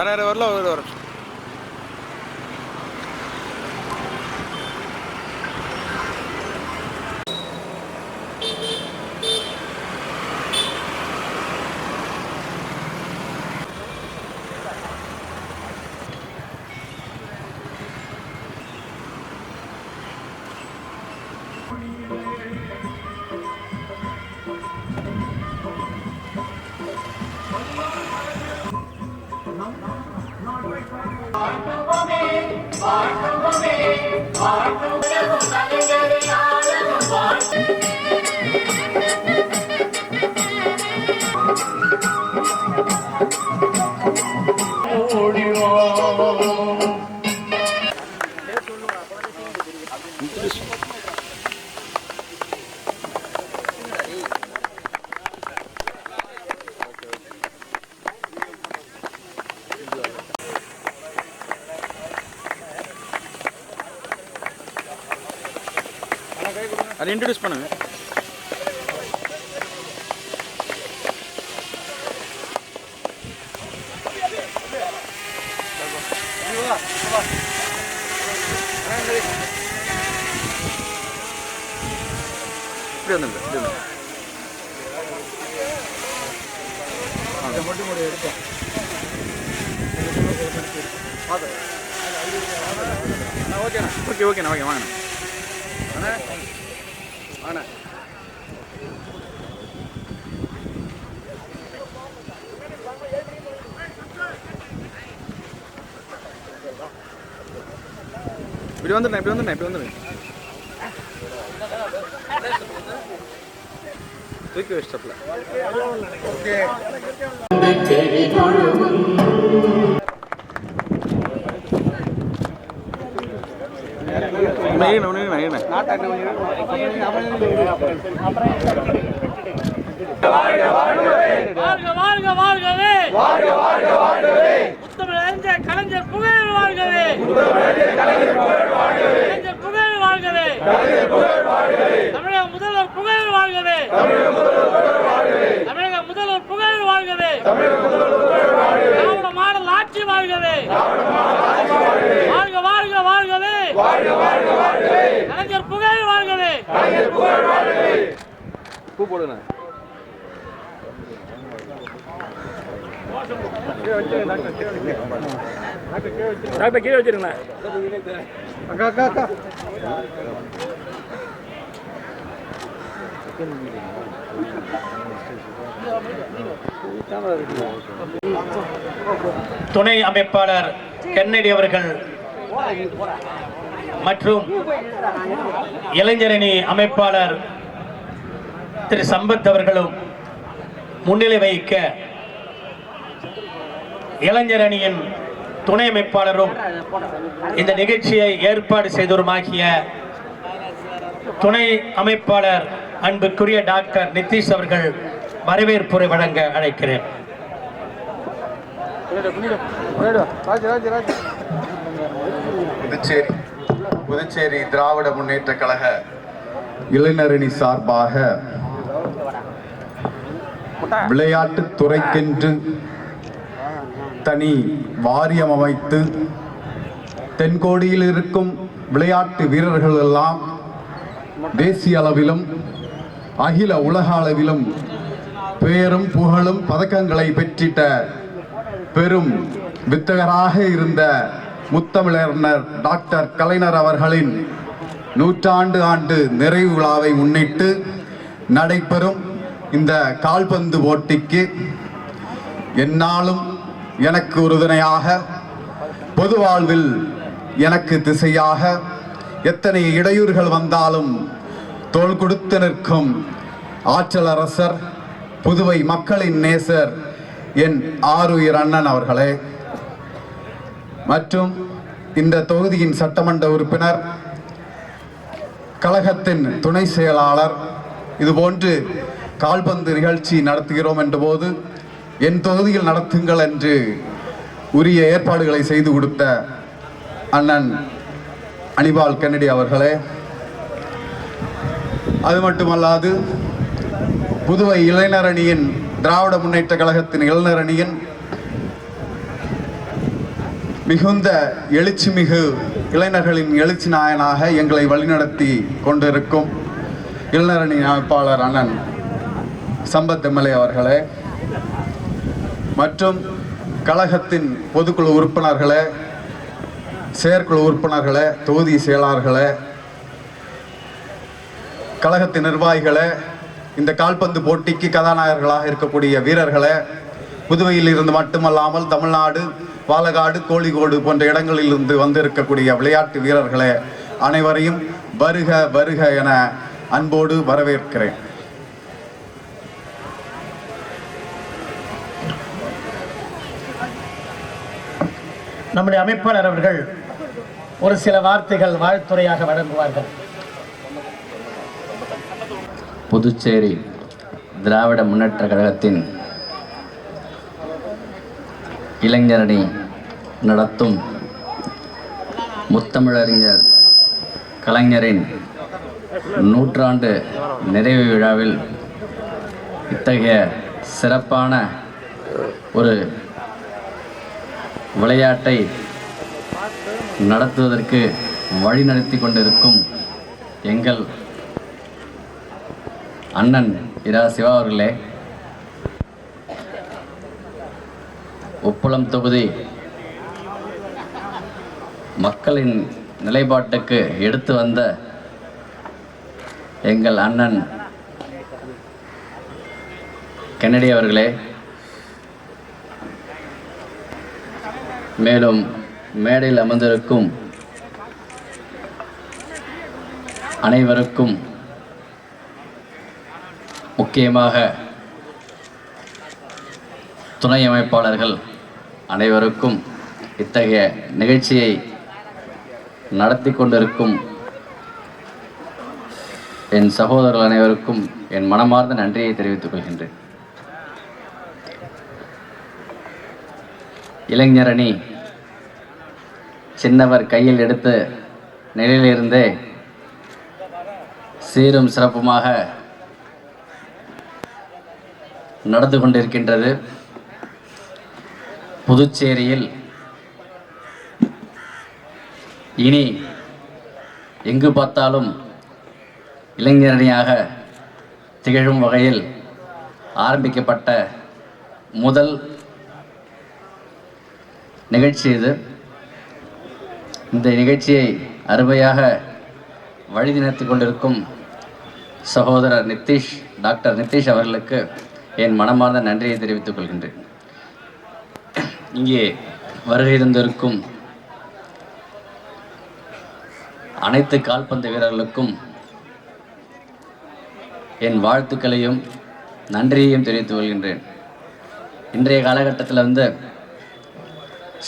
வேறு வரல ஒரு வரும் அதை இப்படி வந்துங்க இப்படி வந்துங்க ஓகேண்ணா ஓகே ஓகேண்ணா ஓகே வாங்கண்ணா அண்ணா வாங்கண்ணா இப்படி வந்துடுண்ணா இப்படி வந்துடுண்ணா இப்படி வந்துடுங்க தூக்கி வச்சிட்டப்பில். நைன் நைன் நைன் வாழ்க வாழ்க வாழ்கவே. வாழ்க வாழ்க வாழ்கவே அறிஞர் கலைஞர் புகழ் வாழ்கவே. கலைஞர் புகழ் வாழ்கவே. தமிழக முதல்வர் புகழ் வாழ்கவே. தமிழக முதல்வர் புகழ் வாழ்கவே. திராவிட மாடல் ஆட்சி வாழ்கவே. வாழ்க வாழ்க வாழ்கவே. கலைஞர் புகழ் வாழ்கவே. பூ போடுண்ணா டாக்டர் கீழே வச்சிருங்களேன் அக்கா அக்கா அக்கா. துணை அமைப்பாளர் கென்னடி அவர்கள் மற்றும் இளைஞரணி அமைப்பாளர் திரு சம்பத் அவர்களும் முன்னிலை வகிக்க இளைஞரணியின் துணை அமைப்பாளரும் இந்த நிகழ்ச்சியை ஏற்பாடு செய்தோருமாகிய துணை அமைப்பாளர் அன்புக்குரிய டாக்டர் நிதிஷ் அவர்கள் வரவேற்புரை வழங்க அழைக்கிறேன். புதுச்சேரி புதுச்சேரி திராவிட முன்னேற்ற கழக இளைஞரணி சார்பாக விளையாட்டுத் துறைக்கென்று தனி வாரியம் அமைத்து தென்கோடியில் இருக்கும் விளையாட்டு வீரர்கள் எல்லாம் தேசிய அளவிலும் அகில உலக அளவிலும் பெயரும் புகழும் பதக்கங்களை பெற்றிட்ட பெரும் வித்தகராக இருந்த முத்தமிழர் டாக்டர் கலைஞர் அவர்களின் நூற்றாண்டு ஆண்டு நிறைவு விழாவை முன்னிட்டு நடைபெறும் இந்த கால்பந்து போட்டிக்கு என்னாலும் எனக்கு உறுதுணையாக பொது வாழ்வில் எனக்கு திசையாக எத்தனை இடையூறுகள் வந்தாலும் தோல் கொடுத்து நிற்கும் ஆற்றல் அரசர் புதுவை மக்களின் நேசர் என் ஆறுயிர் அண்ணன் அவர்களே. மற்றும் இந்த தொகுதியின் சட்டமன்ற உறுப்பினர் கழகத்தின் துணை செயலாளர் இதுபோன்று கால்பந்து நிகழ்ச்சி நடத்துகிறோம் என்ற போது என் தொகுதியில் நடத்துங்கள் என்று உரிய ஏற்பாடுகளை செய்து கொடுத்த அண்ணன் அனிபால் கென்னடி அவர்களே அது மட்டுமல்லாது புதுவை இளைஞர் அணியின் திராவிட முன்னேற்ற கழகத்தின் இளைஞர் அணியின் மிகுந்த எழுச்சி மிகு இளைஞர்களின் எழுச்சி நாயனாக எங்களை வழிநடத்தி கொண்டிருக்கும் இளைஞரணி அமைப்பாளர் அண்ணன் சம்பத் எம்எல்ஏ அவர்களே மற்றும் கழகத்தின் பொதுக்குழு உறுப்பினர்களே செயற்குழு உறுப்பினர்களே தொகுதி செயலாளர்களே கழகத்தின் நிர்வாகிகளே இந்த கால்பந்து போட்டிக்கு கதாநாயகர்களாக இருக்கக்கூடிய வீரர்களே புதுவையில் இருந்து மட்டுமல்லாமல் தமிழ்நாடு பாலகாடு கோழிக்கோடு போன்ற இடங்களில் இருந்து வந்திருக்கக்கூடிய விளையாட்டு வீரர்களே அனைவரையும் வருக வருக என அன்போடு வரவேற்கிறேன். நம்முடைய அமைப்பாளர் அவர்கள் ஒரு சில வார்த்தைகள் வாழ்த்துறையாக வழங்குவார்கள். புதுச்சேரி திராவிட முன்னேற்ற கழகத்தின் இளைஞரணி நடத்தும் முத்தமிழறிஞர் கலைஞரின் நூற்றாண்டு நிறைவு விழாவில் இத்தகைய சிறப்பான ஒரு விளையாட்டை நடத்துவதற்கு வழிநடத்தி கொண்டிருக்கும் எங்கள் அண்ணன் இரா சிவா அவர்களே உப்பளம் தொகுதி மக்களின் நிலைப்பாட்டுக்கு எடுத்து வந்த எங்கள் அண்ணன் கென்னடி அவர்களே மேலும் மேடையில் அமர்ந்திருக்கும் அனைவருக்கும் முக்கியமாக துணை அமைப்பாளர்கள் அனைவருக்கும் இத்தகைய நிகழ்ச்சியை நடத்தி கொண்டிருக்கும் என் சகோதரர்கள் அனைவருக்கும் என் மனமார்ந்த நன்றியை தெரிவித்துக் கொள்கின்றேன். இளைஞரணி சின்னவர் கையில் எடுத்து நிலையிலிருந்தே சீரும் சிறப்புமாக நடந்து கொண்டிருக்கின்றது. புதுச்சேரியில் இனி எங்கு பார்த்தாலும் இளைஞரணியாக திகழும் வகையில் ஆரம்பிக்கப்பட்ட முதல் நிகழ்ச்சி இது. இந்த நிகழ்ச்சியை அருமையாக வழிநடத்தி கொண்டிருக்கும் சகோதரர் நிதிஷ் டாக்டர் நிதிஷ் அவர்களுக்கு என் மனமார்ந்த நன்றியை தெரிவித்துக் கொள்கின்றேன். இங்கே வருகை தந்திருக்கும் அனைத்து கால்பந்து வீரர்களுக்கும் என் வாழ்த்துக்களையும் நன்றியையும் தெரிவித்துக் கொள்கின்றேன். இன்றைய காலகட்டத்தில் வந்து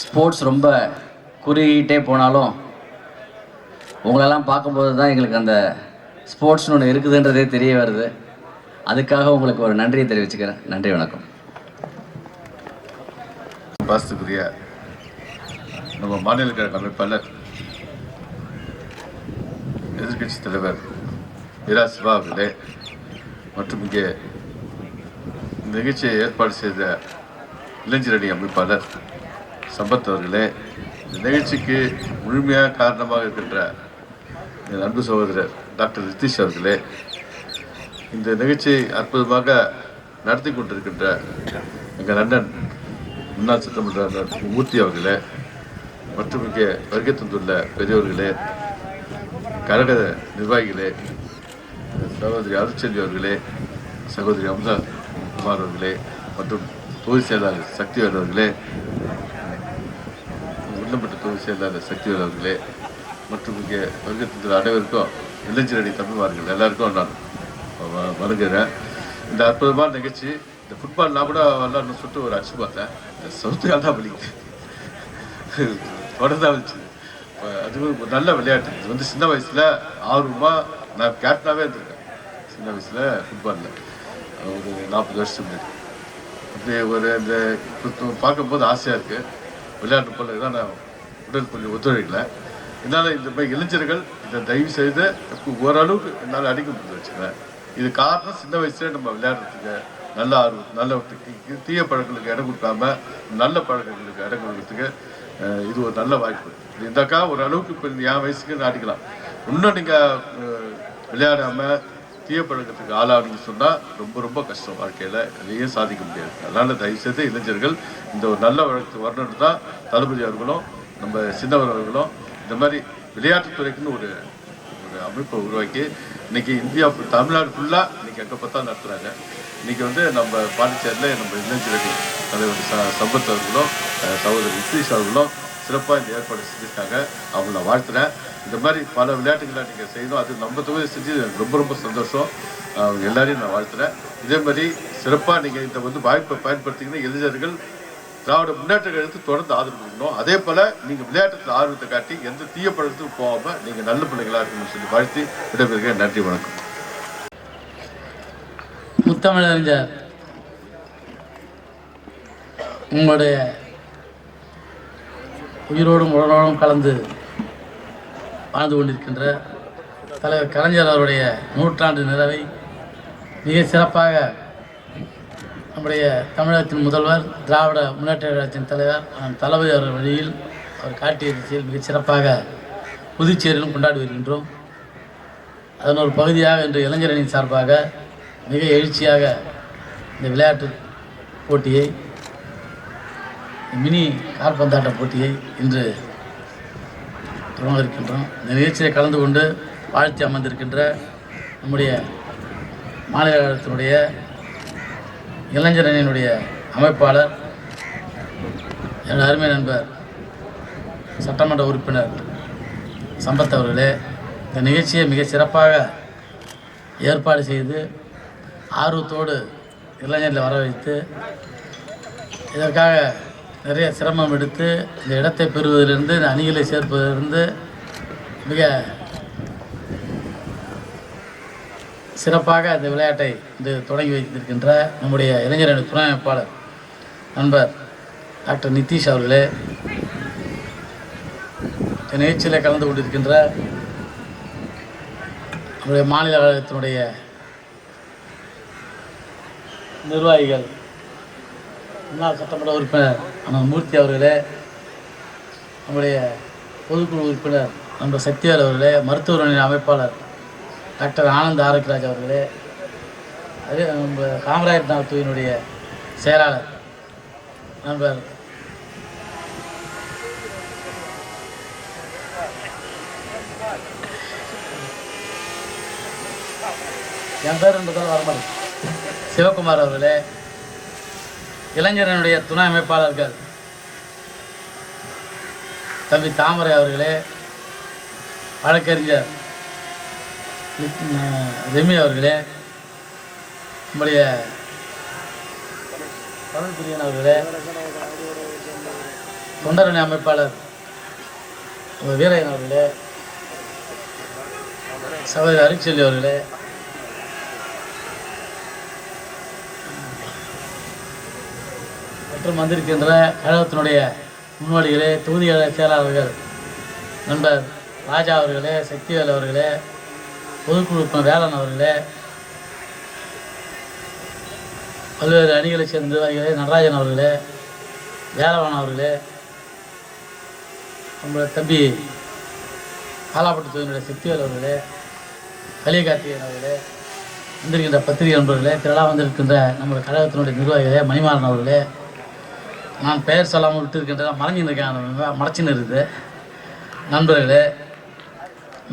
ஸ்போர்ட்ஸ் ரொம்ப குறுகிட்டே போனாலும் உங்களெல்லாம் பார்க்கும்போது தான் எங்களுக்கு அந்த ஸ்போர்ட்ஸ்னு ஒன்று இருக்குதுன்றதே தெரிய வருது. அதுக்காக உங்களுக்கு ஒரு நன்றியை தெரிவிச்சுக்கிறேன். நன்றி வணக்கம். பாசத்துக்குரிய நம்ம மாநில கழக அமைப்பாளர் எதிர்கட்சி தலைவர் இரா சிவா அவர்களே மற்றும் இங்கே நிகழ்ச்சியை ஏற்பாடு செய்த இளைஞரணி அமைப்பாளர் சம்பத் அவர்களே இந்த நிகழ்ச்சிக்கு முழுமையாக காரணமாக இருக்கின்ற என் அன்பு சகோதரர் டாக்டர் நிதிஷ் அவர்களே இந்த நிகழ்ச்சியை அற்புதமாக நடத்தி கொண்டிருக்கின்ற எங்கள் அண்ணன் முன்னாள் சட்டமன்ற அண்ணன் மூர்த்தி அவர்களே மற்றும் இங்கே வருகை தந்துள்ள பெரியவர்களே கழக நிர்வாகிகளே சகோதரி அருட்செல்வி அவர்களே சகோதரி அமுதா குமார் அவர்களே மற்றும் தொகுதி செயலாளர் சக்திவேல் அவர்களே உள்ளம்பட்ட தொகுதி செயலாளர் சக்திவேல் அவர்களே மற்றும் இங்கே வருகை அனைவருக்கும் இளைஞரணி தம்பிமார்கள் எல்லாருக்கும் நான் வருகிறேன் இந்த அற்புதமான நிகழ்ச்சி இந்த ஃபுட்பால் நான் கூட விளாட்னு சொல்லிட்டு ஒரு அச்சு பார்த்தேன். இந்த சவுத்துக்கால் தான் வலிக்குது. தொடர்ந்தா வந்துச்சு அது ஒரு நல்ல விளையாட்டு. இது வந்து சின்ன வயசில் ஆர்வமாக நான் கேப்டனாகவே இருந்திருக்கேன். சின்ன வயசில் ஃபுட்பாலில் ஒரு நாற்பது வருஷத்துக்கு முன்னாடி. அப்படி ஒரு இந்த பார்க்கும்போது ஆசையாக இருக்குது விளையாட்டு போல தான் நான் உடல் கொஞ்சம் ஒத்துழைக்கல. என்னால் இந்த மாதிரி இளைஞர்கள் இதை தயவு செய்து ஓரளவுக்கு என்னால் அடிக்க முடிஞ்சு வச்சுக்கிறேன். இது காரணம் சின்ன வயசுல நம்ம விளையாடுறதுக்கு நல்ல ஆர்வம் நல்ல தீய பழக்கங்களுக்கு இடம் கொடுக்காம நல்ல பழக்கங்களுக்கு இடம் கொடுக்கறதுக்கு இது ஒரு நல்ல வாய்ப்பு. இந்தாக்கா ஒரு அளவுக்கு இப்போ என் வயசுக்கு நாட்டிக்கலாம் இன்னும் நீங்கள் விளையாடாம தீய பழக்கத்துக்கு ஆளாகணும்னு சொன்னால் ரொம்ப ரொம்ப கஷ்டம் வாழ்க்கையில். எதையும் சாதிக்க முடியாது. அதனால் தயவுசெய்து இளைஞர்கள் இந்த ஒரு நல்ல வழக்கு வரணும்னு தான் தளபதி அவர்களும் நம்ம சின்னவர் அவர்களும் இந்த மாதிரி விளையாட்டுத்துறைக்குன்னு ஒரு ஒரு அமைப்பை உருவாக்கி இன்னைக்கு இந்தியா தமிழ்நாடு ஃபுல்லாக இன்னைக்கு எங்கே பார்த்தா நடத்துகிறாங்க இன்னைக்கு வந்து நம்ம பாண்டிச்சேரியில் நம்ம இளைஞர்கள் தலைவர் ச சம்பத் அவர்களும் சகோதரர் நிதிஷ் அவர்களும் சிறப்பாக இந்த ஏற்பாடு செஞ்சுருக்காங்க. அவங்கள நான் வாழ்த்துறேன். இந்த மாதிரி பல விளையாட்டுகளை நீங்கள் செய்யணும். அது நம்ம தொகுதி செஞ்சு எனக்கு ரொம்ப ரொம்ப சந்தோஷம். அவங்க எல்லாரையும் நான் வாழ்த்துறேன். இதே மாதிரி சிறப்பாக நீங்கள் இந்த வந்து வாய்ப்பை பயன்படுத்திங்கன்னா இளைஞர்கள் திராவிட முன்னேற்ற கழகத்தை தொடர்ந்து ஆதரவு கொடுக்கணும். அதே போல நீங்கள் விளையாட்டத்தில் ஆர்வத்தை காட்டி எந்த தீய பழக்கத்துக்கும் நீங்கள் நல்ல பிள்ளைகளாக இருக்கணும்னு சொல்லி வாழ்த்தி விடைபெறுகிறேன். நன்றி வணக்கம். முத்தமிழறிஞர் உங்களுடைய உயிரோடும் உடலோடும் கலந்து வாழ்ந்து கொண்டிருக்கின்ற தலைவர் கலைஞர் அவருடைய நூற்றாண்டு நிறைவை மிக சிறப்பாக நம்முடைய தமிழகத்தின் முதல்வர் திராவிட முன்னேற்ற கழகத்தின் தலைவர் தளபதி அவர் வழியில் அவர் காட்டிய திசையில் மிகச் சிறப்பாக புதுச்சேரியிலும் கொண்டாடி வருகின்றோம். அதன் ஒரு பகுதியாக இன்று இளைஞரணியின் சார்பாக மிக எழுச்சியாக இந்த விளையாட்டு போட்டியை மினி கால்பந்தாட்ட போட்டியை இன்று தொடங்க இருக்கின்றோம் இந்த நிகழ்ச்சியில் கலந்து கொண்டு வாழ்த்தி அமர்ந்திருக்கின்ற நம்முடைய மாநில கழகத்தினுடைய இளைஞரணியினுடைய அமைப்பாளர் என் அருமை நண்பர் சட்டமன்ற உறுப்பினர் சம்பத் அவர்களே இந்த நிகழ்ச்சியை மிக சிறப்பாக ஏற்பாடு செய்து ஆர்வத்தோடு இளைஞரில் வர வைத்து இதற்காக நிறைய சிரமம் எடுத்து இந்த இடத்தை பெறுவதிலிருந்து இந்த அணிகளை சேர்ப்பதிலிருந்து மிக சிறப்பாக இந்த விளையாட்டை இன்று தொடங்கி வைத்திருக்கின்ற நம்முடைய இளைஞரணி துணை அமைப்பாளர் நண்பர் டாக்டர் நிதிஷ் அவர்களே. இந்த நிகழ்ச்சியில் கலந்து கொண்டிருக்கின்ற நம்முடைய மாநில கழகத்தினுடைய நிர்வாகிகள் முன்னாள் சட்டமன்ற உறுப்பினர் அண்ணன் மூர்த்தி அவர்களே நம்முடைய பொதுக்குழு உறுப்பினர் நண்பர் சக்திவேல் அவர்களே மருத்துவரணி அமைப்பாளர் டாக்டர் ஆனந்த் ஆரோக்கியராஜ் அவர்களே அது நம்ம காமராஜர் நாத்துவினுடைய செயலாளர் நண்பர் என் பேர் என்பதால் வரமல் சிவகுமார் அவர்களே இளைஞரனுடைய துணை அமைப்பாளர்கள் தம்பி தாமரை அவர்களே வழக்கறிஞர் ரெமி அவர்களே நம்முடைய தமிழ் பிரியன் அவர்களே தொண்டரணி அமைப்பாளர் வீரையன் அவர்களே சகோதரி அருட்செல்வி அவர்களே மற்றும் வந்திருக்கின்ற கழகத்தினுடைய முன்னோடிகளே தொகுதி செயலாளர்கள் நண்பர் ராஜா அவர்களே சக்திவேல் அவர்களே பொதுக்குழு வேளாண் வேலன் அவர்களே பல்வேறு அணிகளைச் சேர்ந்த நிர்வாகிகளே நடராஜன் அவர்களே வேலவன் அவர்களே நம்மளோட தம்பி காலாப்பட்டு தொகுதியினுடைய சக்திவேல் அவர்களே கலியகார்த்திகன் அவர்களே வந்திருக்கின்ற பத்திரிகை நண்பர்களே திரளாக வந்திருக்கின்ற நம்முடைய கழகத்தினுடைய நிர்வாகிகளே மணிமாறன் அவர்களே நான் பெயர் சொல்லாமல் விட்டுருக்கின்ற மறைஞ்சின்னு இருக்கேன் மறைச்சின்னு இருக்குது. நண்பர்களே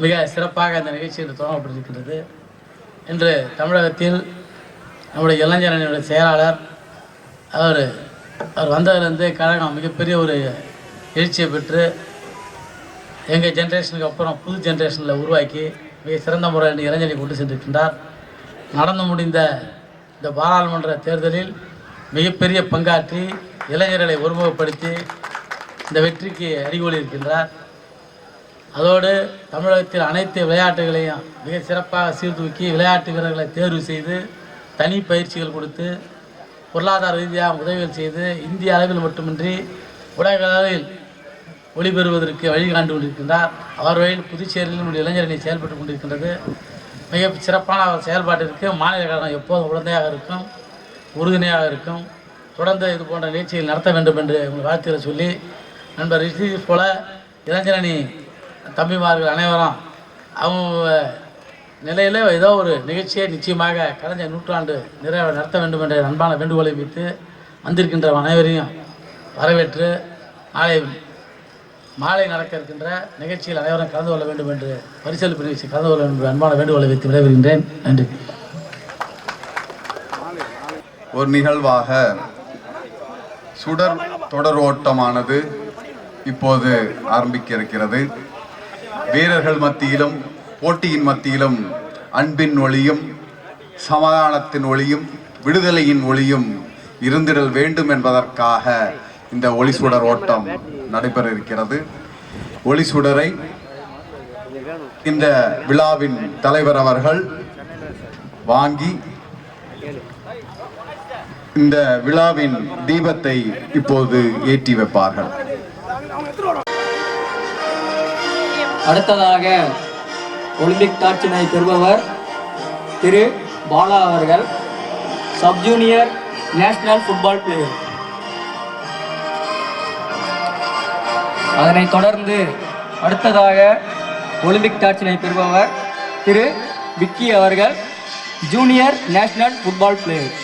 மிக சிறப்பாக இந்த நிகழ்ச்சி இன்று தொடங்கப்பட்டிருக்கின்றது இன்று தமிழகத்தில் நம்முடைய இளைஞரணியுடைய செயலாளர் அவர் அவர் வந்ததுலேருந்து கழகம் மிகப்பெரிய ஒரு எழுச்சியை பெற்று எங்கள் ஜென்ரேஷனுக்கு அப்புறம் புது ஜென்ரேஷனில் உருவாக்கி மிக சிறந்த முறையில் இளைஞரை கொண்டு சென்றிருக்கின்றார் நடந்து முடிந்த இந்த பாராளுமன்ற தேர்தலில் மிகப்பெரிய பங்காற்றி இளைஞர்களை ஒருமுகப்படுத்தி இந்த வெற்றிக்கு அறிகொளி இருக்கின்றார். அதோடு தமிழகத்தில் அனைத்து விளையாட்டுகளையும் மிக சிறப்பாக சீர்தூக்கி விளையாட்டு வீரர்களை தேர்வு செய்து தனி பயிற்சிகள் கொடுத்து பொருளாதார ரீதியாக உதவிகள் செய்து இந்திய அளவில் மட்டுமின்றி உலக அளவில் ஒளிபெறுவதற்கு வழிகாண்டு கொண்டிருக்கின்றார். அவர் வழியில் புதுச்சேரியில் நம்முடைய இளைஞரணி செயல்பட்டு கொண்டிருக்கின்றது. மிக சிறப்பான அவர் செயல்பாட்டிற்கு மாநில கழகம் எப்போதும் உடந்தையாக இருக்கும் உறுதுணையாக இருக்கும். தொடர்ந்து இது போன்ற நிகழ்ச்சிகள் நடத்த வேண்டும் என்று உங்கள் வாழ்த்துக்களை சொல்லி நண்பர் ரிஷி போல இளைஞரணி தம்பிமார்கள் அனைவரும் அவங்க நிலையில் ஏதோ ஒரு நிகழ்ச்சியை நிச்சயமாக கலைஞர் நூற்றாண்டு நிறைவு நடத்த வேண்டும் என்ற அன்பான வேண்டுகோளை வைத்து வந்திருக்கின்ற அனைவரையும் வரவேற்று நாளை மாலை நடக்க இருக்கின்ற நிகழ்ச்சியில் அனைவரும் கலந்து கொள்ள வேண்டும் என்று பரிசளிப்பு நிகழ்ச்சி கலந்து கொள்ள வேண்டும் அன்பான வேண்டுகோளை வைத்து விடைபெறுகின்றேன். நன்றி. ஒரு நிகழ்வாக சுடர் தொடர் ஓட்டமானது இப்போது ஆரம்பிக்க இருக்கிறது. வீரர்கள் மத்தியிலும் போட்டியின் மத்தியிலும் அன்பின் ஒளியும் சமாதானத்தின் ஒளியும் விடுதலையின் ஒளியும் இருந்திடல் வேண்டும் என்பதற்காக இந்த ஒளி சுடர் ஓட்டம் நடைபெற இருக்கிறது ஒளி சுடரை இந்த விழாவின் தலைவர் அவர்கள் வாங்கி இந்த விழாவின் தீபத்தை இப்போது ஏற்றி வைப்பார்கள். அடுத்ததாக ஒலிம்பிக் டார்ச்சினை பெறுபவர் திரு பாலா அவர்கள் sub junior national football player. அதனைத் தொடர்ந்து அடுத்ததாக ஒலிம்பிக் டார்ச்சினை பெறுபவர் திரு விக்கி அவர்கள் ஜூனியர் நேஷனல் ஃபுட்பால் பிளேயர்.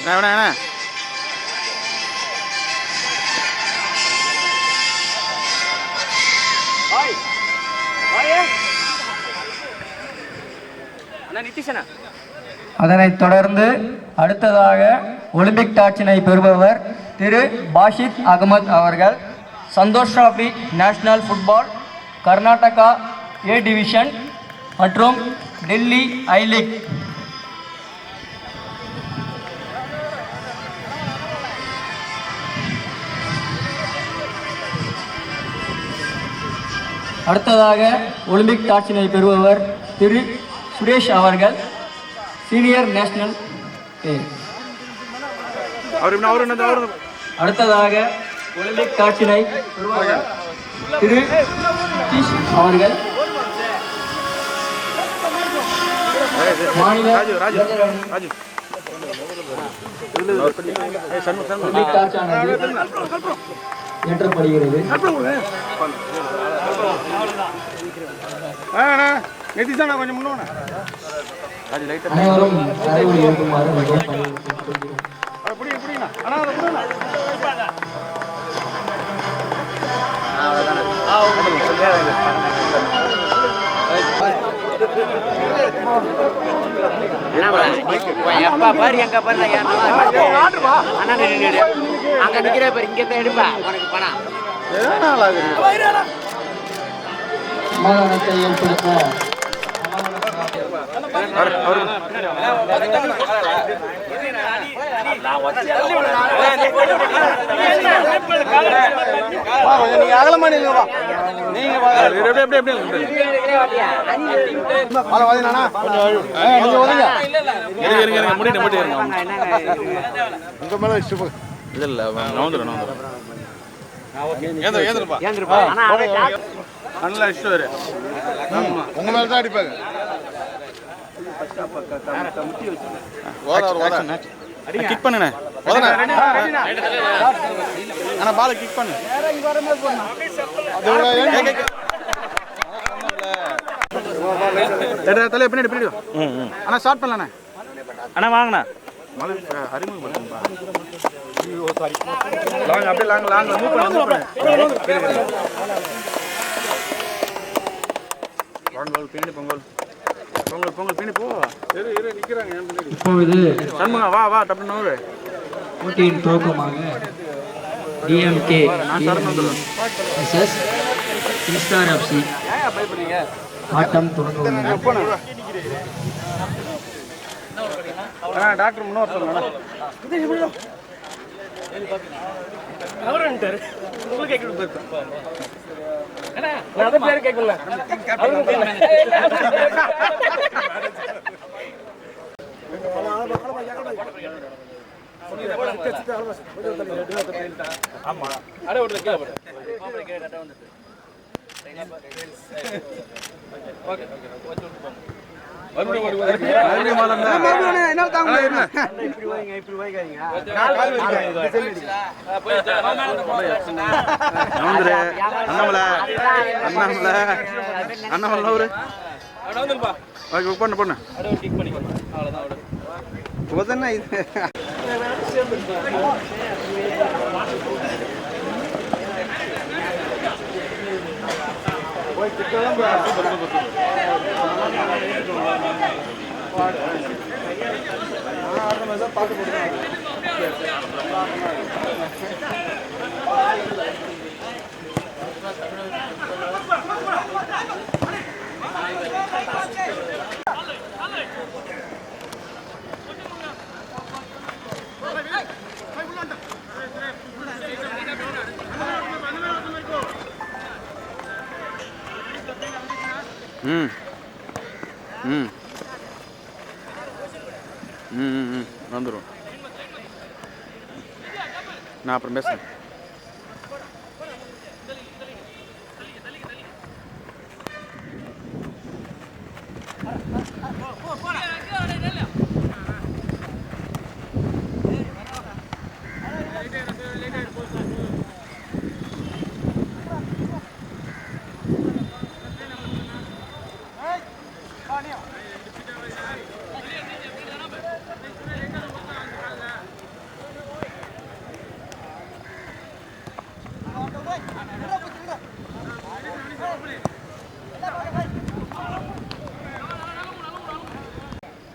அதனைத் தொடர்ந்து அடுத்ததாக ஒலிம்பிக் டாட்சினை பெறுபவர் திரு பாஷித் அகமது அவர்கள். Santosh trophy national football Karnataka A division மற்றும் டெல்லி ஐ லீக். அடுத்ததாக ஒலிம்பிக் டாட்சினை பெறுபவர் திரு சுரேஷ் அவர்கள் சீனியர் நேஷனல் அடுத்ததாக ஒலிம்பிக் பெறுபவர் திரு நிதிஷ் அவர்கள். மாநில இளைஞரணி ஒலிம்பிக் டார்ச்சானது ஏற்றப்படுகிறது அனைவரும் அறிவுரை ஏற்குமாறு மிகவும் பணிவுடன் எப்பா பாரு எங்க பாரு அண்ணா அங்க நிக்கிற பாரு இங்க எடுப்பா. உனக்கு பணம் சமாதானத்தை ஏற்படுத்த நல்லா இஷ்டம் வரு உங்க மேல தான் அடிப்பாங்க கிக் பண்ணுண்ணே. அண்ணா பால கிக் பண்ணு. தலை பின்னாடி. பின்னாடி அண்ணா ஸ்டார்ட் பண்ணலண்ணே. அண்ணா வாங்கண்ணா. அப்படியே லாங் லாங் மூவ் பண்ணு மூவ் பண்ணு. பொங்கல் பின்னாடி பொங்கல். பொங்கல் பொங்கல் பின்னி போ. இரு இரு நிக்கிறாங்க இப்பொழுது சண்முகா வா வா டப்பு நூறு போட்டியின் துவக்கமாக டிஎம்கே எஸ்எஸ் ஸ்டார் எஃப்சி ஆட்டம் தொடங்குவது டாக்டர் முன்னோர் சொல்லுங்க அவரு உங்களுக்கு நான் அதை பேர் கேட்கல. ஆமா. அண்ணாமலை அண்ணாமலை அண்ணாமலை ஒரு பண்ணு பண்ணு போதண்ணா இது ம் ம். ம் ம் வந்துடும் நான் அப்புறம் பேசுகிறேன்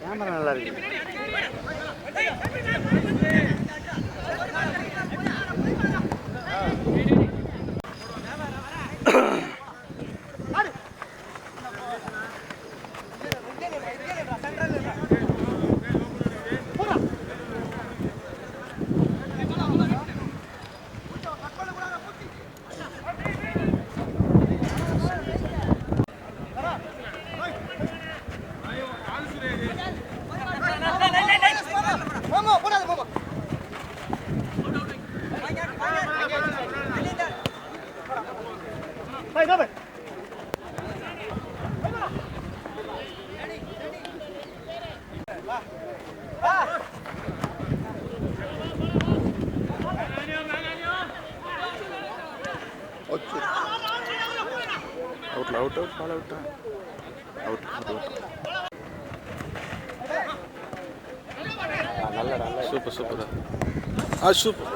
கேமரா நல்லா இருக்கு. Ball out out super super. ஆ சூப்பர்.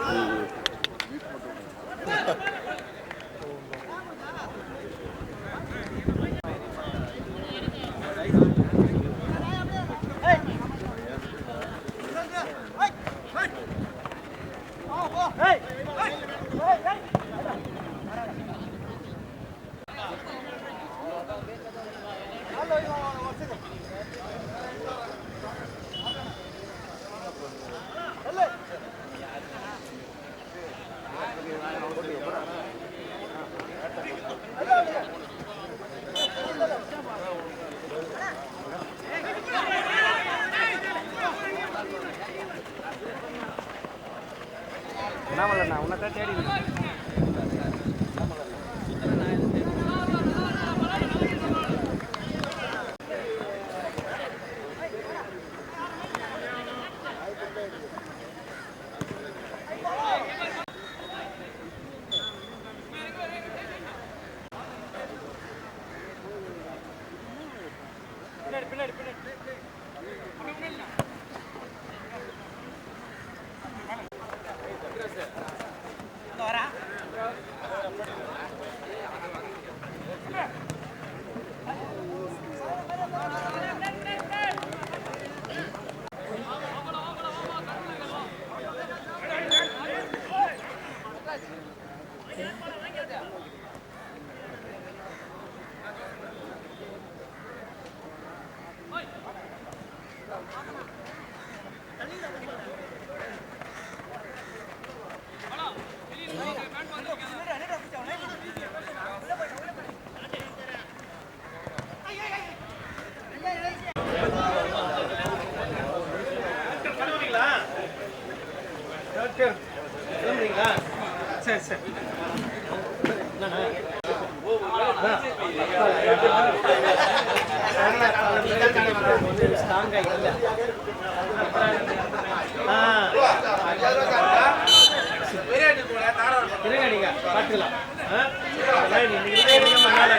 இருங்க நீங்க பார்த்துக்கலாம்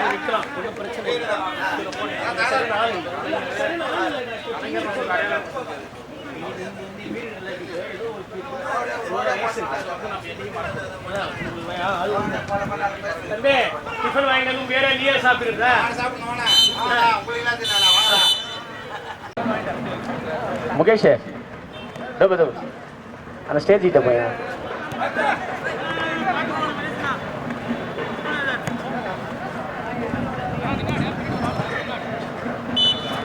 விற்கலாம் ஒன்றும் பிரச்சனை தம்பி டிஃபன் வாங்கினாலும் வேற நீயே சாப்பிடுறதா முகேஷ் அந்த ஸ்டேஜ் கிட்ட போய்.